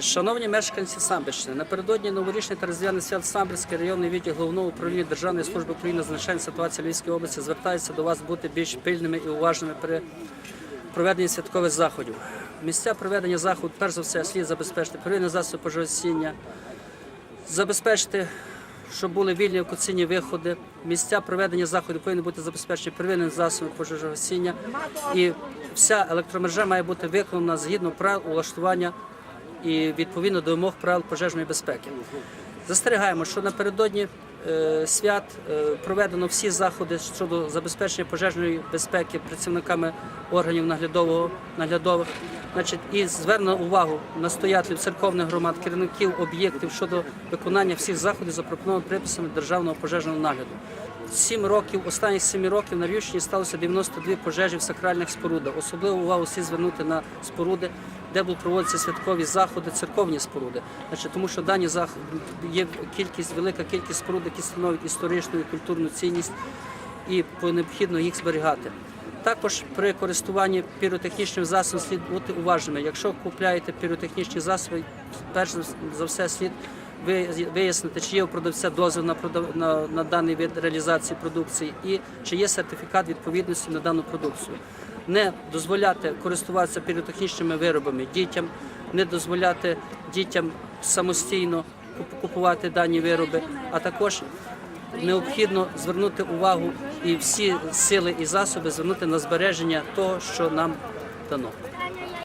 Шановні мешканці Самбірщини, напередодні новорічний та різдвяний свят Самбірський районний відділ головного управління Державної служби України з надзвичайної ситуації Львівської області звертається до вас бути більш пильними і уважними при проведенні святкових заходів. Місця проведення заходу, перш за все, слід забезпечити первинні засоби пожежогасіння, забезпечити, щоб були вільні евакуаційні виходи. Місця проведення заходів повинні бути забезпечені первинним засобом пожежогасіння. І вся електромережа має бути виконана згідно правил улаштування і відповідно до вимог правил пожежної безпеки. Застерігаємо, що напередодні е, свят е, проведено всі заходи щодо забезпечення пожежної безпеки працівниками органів наглядового наглядових. Значить, і звернено увагу настоятелів церковних громад, керівників об'єктів щодо виконання всіх заходів, запропонованих приписами державного пожежного нагляду. Сім років, останніх сім років на Рівщині сталося 92 пожежі в сакральних спорудах. Особливу увагу слід звернути на споруди, де будуть проводитися святкові заходи, церковні споруди. Значить, тому що дані заходи є кількість, велика кількість споруд, які становлять історичну і культурну цінність, і необхідно їх зберігати. Також при користуванні піротехнічним засобом слід бути уважними. Якщо купляєте піротехнічні засоби, перш за все слід вияснити, чи є у продавця дозвіл на, на, на даний вид реалізації продукції і чи є сертифікат відповідності на дану продукцію. Не дозволяти користуватися піротехнічними виробами дітям, не дозволяти дітям самостійно купувати дані вироби, а також необхідно звернути увагу і всі сили і засоби звернути на збереження того, що нам дано.